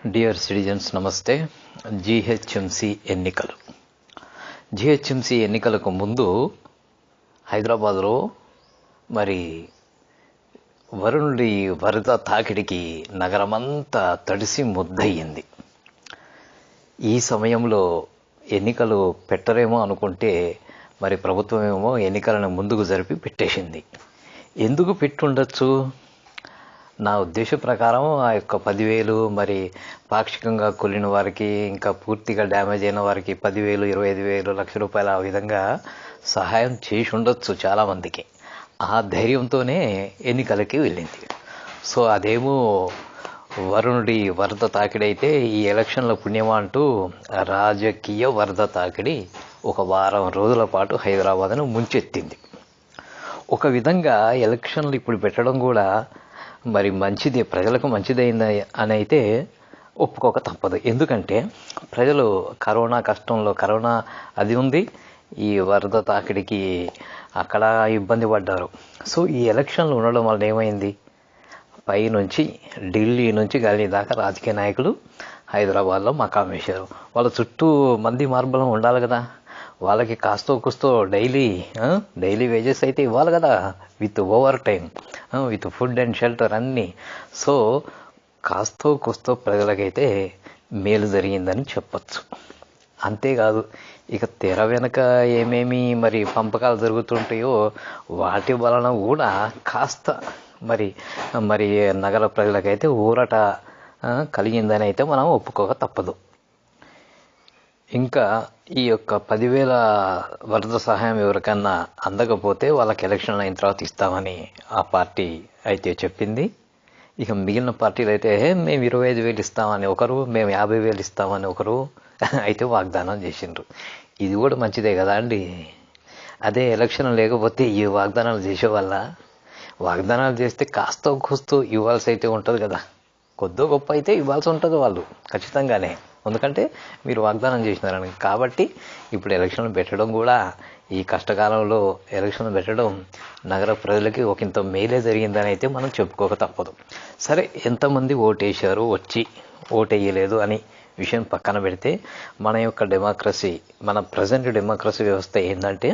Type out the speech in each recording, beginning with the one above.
Dear citizens నమస్తే GHMC ఎన్నికలు. GHMC ఎన్నికలకు ముందు హైదరాబాద్లో మరి వరుణుడి వరద తాకిడికి నగరమంతా తడిసి ముద్దయ్యింది ఈ సమయంలో ఎన్నికలు పెట్టరేమో అనుకుంటే మరి ప్రభుత్వం ఏమో ఎన్నికలను ముందుకు జరిపి పెట్టేసింది. ఎందుకు పెట్టుండొచ్చు? నా ఉద్దేశ ప్రకారం ఆ యొక్క పదివేలు మరి పాక్షికంగా కొలిన వారికి ఇంకా పూర్తిగా డ్యామేజ్ అయిన వారికి పదివేలు ఇరవై ఐదు వేలు లక్ష రూపాయలు ఆ విధంగా సహాయం చేసి ఉండొచ్చు చాలామందికి. ఆ ధైర్యంతోనే ఎన్నికలకి వెళ్ళింది. సో అదేమో వరుణుడి వరద తాకిడైతే ఈ ఎలక్షన్ల పుణ్యమా అంటూ రాజకీయ వరద తాకిడి ఒక వారం రోజుల పాటు హైదరాబాద్ను ముంచెత్తింది. ఒక విధంగా ఎలక్షన్లు ఇప్పుడు పెట్టడం కూడా మరి మంచిది ప్రజలకు మంచిదైంది అని అయితే ఒప్పుకోక తప్పదు. ఎందుకంటే ప్రజలు కరోనా కష్టంలో కరోనా అది ఉంది ఈ వరద తాకిడికి అక్కడ ఇబ్బంది పడ్డారు. సో ఈ ఎలక్షన్లు ఉండడం వల్ల ఏమైంది? పై నుంచి ఢిల్లీ నుంచి గల్లీ దాకా రాజకీయ నాయకులు హైదరాబాద్లో మకాం వేశారు. వాళ్ళ చుట్టూ మంది మార్బలం ఉండాలి కదా. వాళ్ళకి కాస్తో కుస్తో డైలీ డైలీ వేజెస్ అయితే ఇవ్వాలి కదా with overtime with food and shelter అన్నీ. సో కాస్తో కుస్తో ప్రజలకైతే మేలు జరిగిందని చెప్పచ్చు. అంతేకాదు ఇక తెర వెనక ఏమేమి మరి పంపకాలు జరుగుతుంటాయో వాటి వలన కూడా కాస్త మరి మరి నగర ప్రజలకైతే ఊరట కలిగిందని అయితే మనం ఒప్పుకోక తప్పదు. ఇంకా ఈ యొక్క పదివేల వరద సహాయం ఎవరికన్నా అందకపోతే వాళ్ళకి ఎలక్షన్ అయిన తర్వాత ఇస్తామని ఆ పార్టీ అయితే చెప్పింది. ఇక మిగిలిన పార్టీలు అయితే మేము ఇరవై ఐదు వేలు ఇస్తామని ఒకరు మేము యాభై వేలు ఇస్తామని ఒకరు అయితే వాగ్దానం చేసిండ్రు. ఇది కూడా మంచిదే కదా అండి. అదే ఎలక్షన్ లేకపోతే ఈ వాగ్దానాలు చేసే వల్ల వాగ్దానాలు చేస్తే కాస్త కూస్తూ ఇవ్వాల్సి అయితే ఉంటుంది కదా. కొద్దో గొప్ప అయితే ఇవ్వాల్సి ఉంటుంది వాళ్ళు ఖచ్చితంగానే. ఎందుకంటే మీరు వాగ్దానం చేసినారని. కాబట్టి ఇప్పుడు ఎలక్షన్లు పెట్టడం కూడా ఈ కష్టకాలంలో ఎలక్షన్లు పెట్టడం నగర ప్రజలకి ఒకంత మేలే జరిగిందని అయితే మనం చెప్పుకోక తప్పదు. సరే ఎంతమంది ఓటేశారు వచ్చి ఓటేయలేదు అని విషయం పక్కన పెడితే మన యొక్క డెమోక్రసీ మన ప్రజెంట్ డెమోక్రసీ వ్యవస్థ ఏంటంటే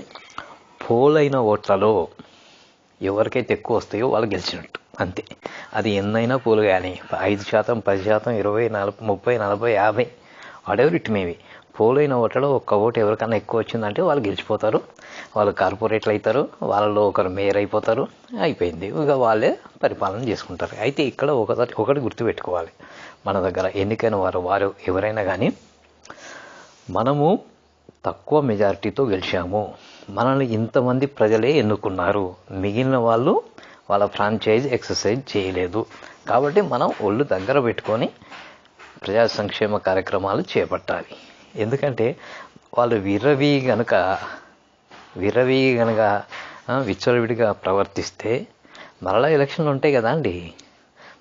పోలైన ఓట్లలో ఎవరికైతే ఎక్కువ వస్తాయో వాళ్ళు గెలిచినట్టు. అంతే. అది ఎన్నైనా పూలు కానీ ఐదు శాతం పది శాతం ఇరవై నలభై ముప్పై నలభై యాభై వాటెవర్ ఇట్ మేవి పోలైన ఓట్లలో ఒక్క ఓటు ఎవరికన్నా ఎక్కువ వచ్చిందంటే వాళ్ళు గెలిచిపోతారు. వాళ్ళు కార్పొరేట్లు అవుతారు. వాళ్ళలో ఒకరు మేయర్ అయిపోతారు. అయిపోయింది. ఇక వాళ్ళే పరిపాలన చేసుకుంటారు. అయితే ఇక్కడ ఒకటి ఒకటి గుర్తుపెట్టుకోవాలి. మన దగ్గర ఎన్నికైన వారు వారు ఎవరైనా కానీ మనము తక్కువ మెజారిటీతో గెలిచాము. మనల్ని ఇంతమంది ప్రజలే ఎన్నుకున్నారు. మిగిలిన వాళ్ళు వాళ్ళ ఫ్రాంచైజ్ ఎక్సర్సైజ్ చేయలేదు. కాబట్టి మనం ఒళ్ళు దగ్గర పెట్టుకొని ప్రజా సంక్షేమ కార్యక్రమాలు చేపట్టాలి. ఎందుకంటే వాళ్ళు విరవి గనుక విరవి గనక విచ్చలవిడిగా ప్రవర్తిస్తే మరలా ఎలక్షన్లు ఉంటాయి కదా అండి.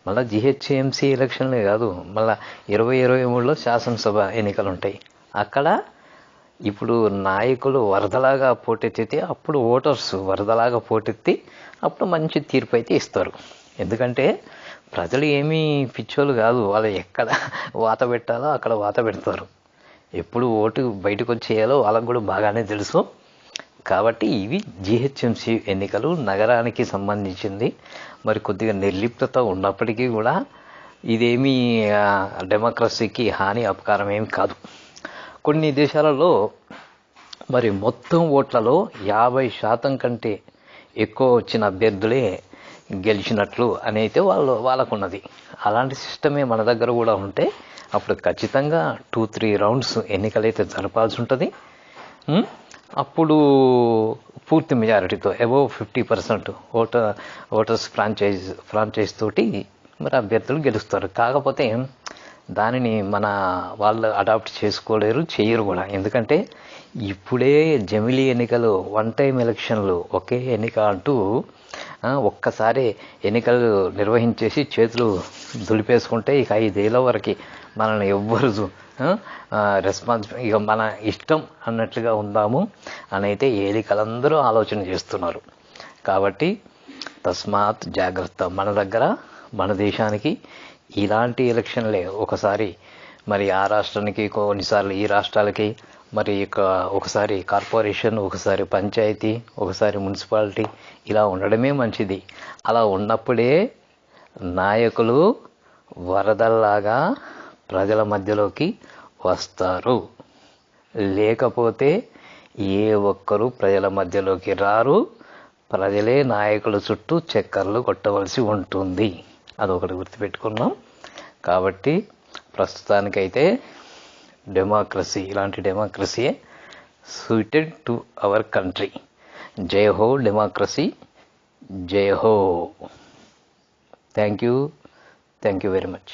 మళ్ళీ జిహెచ్ఎంసీ ఎలక్షన్లే కాదు మళ్ళీ ఇరవై ఇరవై మూడులో శాసనసభ ఎన్నికలు ఉంటాయి అక్కడ ఇప్పుడు నాయకులు వరదలాగా పోటెత్తితే అప్పుడు ఓటర్స్ వరదలాగా పోటెత్తి అప్పుడు మంచి తీర్పు అయితే ఇస్తారు. ఎందుకంటే ప్రజలు ఏమీ పిచ్చోళ్ళు కాదు. వాళ్ళు ఎక్కడ వాత పెట్టాలో అక్కడ వాత పెడతారు. ఎప్పుడు ఓటు బయటకు వచ్చేయాలో వాళ్ళకు కూడా బాగానే తెలుసు. కాబట్టి ఇవి జిహెచ్ఎంసి ఎన్నికలు నగరానికి సంబంధించింది. మరి కొద్దిగా నిర్లిప్తత ఉన్నప్పటికీ కూడా ఇదేమీ డెమోక్రసీకి హాని అపకారం ఏమి కాదు. కొన్ని దేశాలలో మరి మొత్తం ఓట్లలో యాభై శాతం కంటే ఎక్కువ వచ్చిన అభ్యర్థులే గెలిచినట్లు అని అయితే వాళ్ళు వాళ్ళకున్నది. అలాంటి సిస్టమే మన దగ్గర కూడా ఉంటే అప్పుడు ఖచ్చితంగా టూ త్రీ రౌండ్స్ ఎన్నికలైతే జరపాల్సి ఉంటుంది. అప్పుడు పూర్తి మెజారిటీతో above fifty percent voter voters franchise franchise తోటి మరి అభ్యర్థులు గెలుస్తారు. కాకపోతే దానిని మన వాళ్ళు అడాప్ట్ చేసుకోలేరు చేయరు కూడా. ఎందుకంటే ఇప్పుడే జమిలీ ఎన్నికలు వన్ టైం ఎలక్షన్లు ఒకే ఎన్నిక అంటూ ఒక్కసారి ఎన్నికలు నిర్వహించేసి చేతులు దులిపేసుకుంటే ఇక ఐదేళ్ళ వరకు మనల్ని ఎవ్వరు రెస్పాన్స్ ఇక మన ఇష్టం అన్నట్లుగా ఉందాము అని అయితే ఏలికలందరూ ఆలోచన చేస్తున్నారు. కాబట్టి తస్మాత్ జాగ్రత్త మన దగ్గర మన దేశానికి ఇలాంటి ఎలక్షన్లే. ఒకసారి మరి ఆ రాష్ట్రానికి కొన్నిసార్లు ఈ రాష్ట్రాలకి మరి ఇక ఒకసారి కార్పొరేషన్ ఒకసారి పంచాయతీ ఒకసారి మున్సిపాలిటీ ఇలా ఉండడమే మంచిది. అలా ఉన్నప్పుడే నాయకులు వరదల్లాగా ప్రజల మధ్యలోకి వస్తారు. లేకపోతే ఏ ఒక్కరూ ప్రజల మధ్యలోకి రారు. ప్రజలే నాయకుల చుట్టూ చక్కర్లు కొట్టవలసి ఉంటుంది. అదొకటి గుర్తుపెట్టుకున్నాం. కాబట్టి ప్రస్తుతానికైతే డెమోక్రసీ ఇలాంటి డెమోక్రసీయే సూటెడ్ టు అవర్ కంట్రీ జై హో డెమోక్రసీ జై హో. Thank you thank you very much